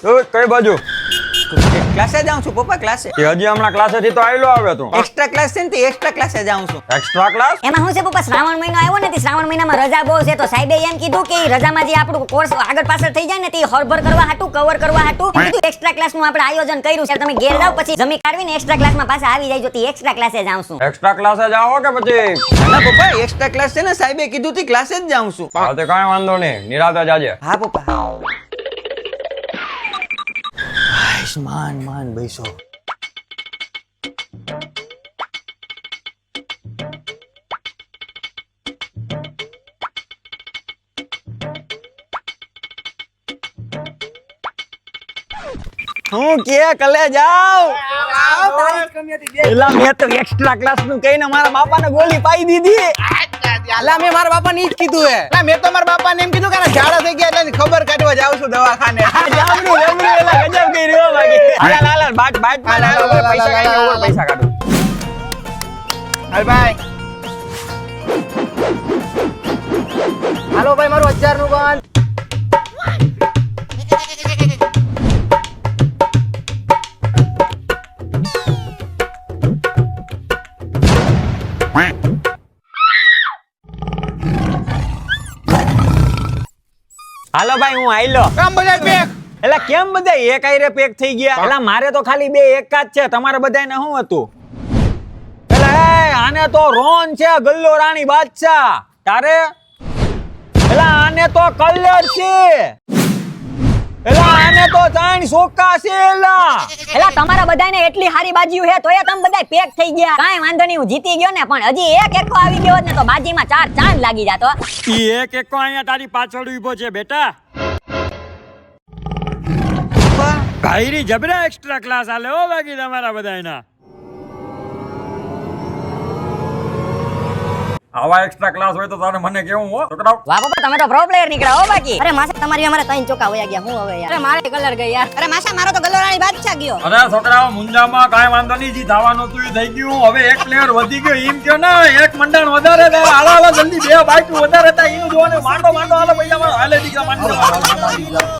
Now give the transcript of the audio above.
કઈ બાજુ? ક્લાસે જાઉં છું પપ્પા ક્લાસે એ. હજી હમણાં ક્લાસેથી તો આવેલો આવે તું. એક્સ્ટ્રા ક્લાસ છે ને એક્સ્ટ્રા ક્લાસે જાઉં છું. એક્સ્ટ્રા ક્લાસ એમાં હું છે પપ્પા શ્રાવણ મહિનો આવ્યો ને શ્રાવણ મહિનામાં રજા બહુ છે તો સાહેબે એમ કીધું કે રજામાં જે આપણું કોર્સ આગળ પાછળ થઈ જાય ને તે હરભર કરવા હાટું કવર કરવા હાટું કીધું એક્સ્ટ્રા ક્લાસનું આપણે આયોજન કર્યું છે. તમે ઘેર જાવ પછી જમી કાઢવીને એક્સ્ટ્રા ક્લાસમાં પાછા આવી જાય તે એક્સ્ટ્રા ક્લાસે જાઉં છું. એક્સ્ટ્રા ક્લાસે જાઓ કે પછી? ના પપ્પા એક્સ્ટ્રા ક્લાસ છે ને સાહેબે કીધું તી ક્લાસે જ જાઉં છું. હા તો કાંઈ વાંધો નહીં. નિરાતે જાજે હા પપ્પા. હાઈશ, માન માન બેસો. હું કે કલે જાવ એલા મેં તો એક્સ્ટ્રા ક્લાસનું કહીને મારા બાપાને ગોળી પાઈ દીધી. અલા મેં મારા બાપા ને જ કીધું હે. મેં તો મારા બાપા ને એમ કીધું કે ઝાડા થઈ ગયા એટલે ખબર કાઢવા જાઉં છું દવાખાને. આ બાટ બાટ માર હાલ ઉપર પૈસા કાઢી ઉપર પૈસા કાઢો હાલ ભાઈ હાલો ભાઈ મારું હજારનું બંધ હાલો ભાઈ હું આઈલો કામ બધા પેક એલા કેમ બધા એક આયરે પેક થઈ ગયા? એટલે મારે તો ખાલી બે એક જ છે તમારે બધાને શું હતું? એલા આને તો રોન છે ગલ્લો રાણી બાદશાહ. તારે? એટલે આને તો કલર છે. એટલે આને તો જાણ સોકા છે એલા. એલા તમારા બધાને એટલી હારી બાજીઓ હે તોય તમે બધા પેક થઈ ગયા. કાંઈ વાંધો નહીં હું જીતી ગયો ને પણ હજી એક એકો આવી ગયો ને તો બાજીમાં ચાર ચાંદ લાગી જાતો ઈ એક એકો અહીંયા તારી પાછળ ઊભો છે બેટા. ભાઈરી જબરા એક્સ્ટ્રા ક્લાસ આ લેવો બાકી તમારા બધાયના. આવા એક્સ્ટ્રા ક્લાસ હોય તો તારે મને કેવું હો છોકરાઓ? વાહ બાપા તમે તો પ્રો પ્લેયર નીકળ્યા હો બાકી. અરે માસા તમારી અમારે ત્રણ ચોકા વયા ગયા હું હવે યાર. અરે મારે કલર ગઈ યાર. અરે માસા મારો તો ગલોરાણી બાદશાહ ગયો. અરે છોકરાઓ મુંજામાં કાઈ વાંધો નહીં જી થવાનું તું થઈ ગયું. હવે એક પ્લેયર વધી ગયો એમ કયો ને એક મંડાણ વધારે દે આલા આલા જલ્દી બે બાઈક વધારે હતા ઈ જોને માંડો માંડો આલો ભૈયા મારો હાલે દીકરા માંડો.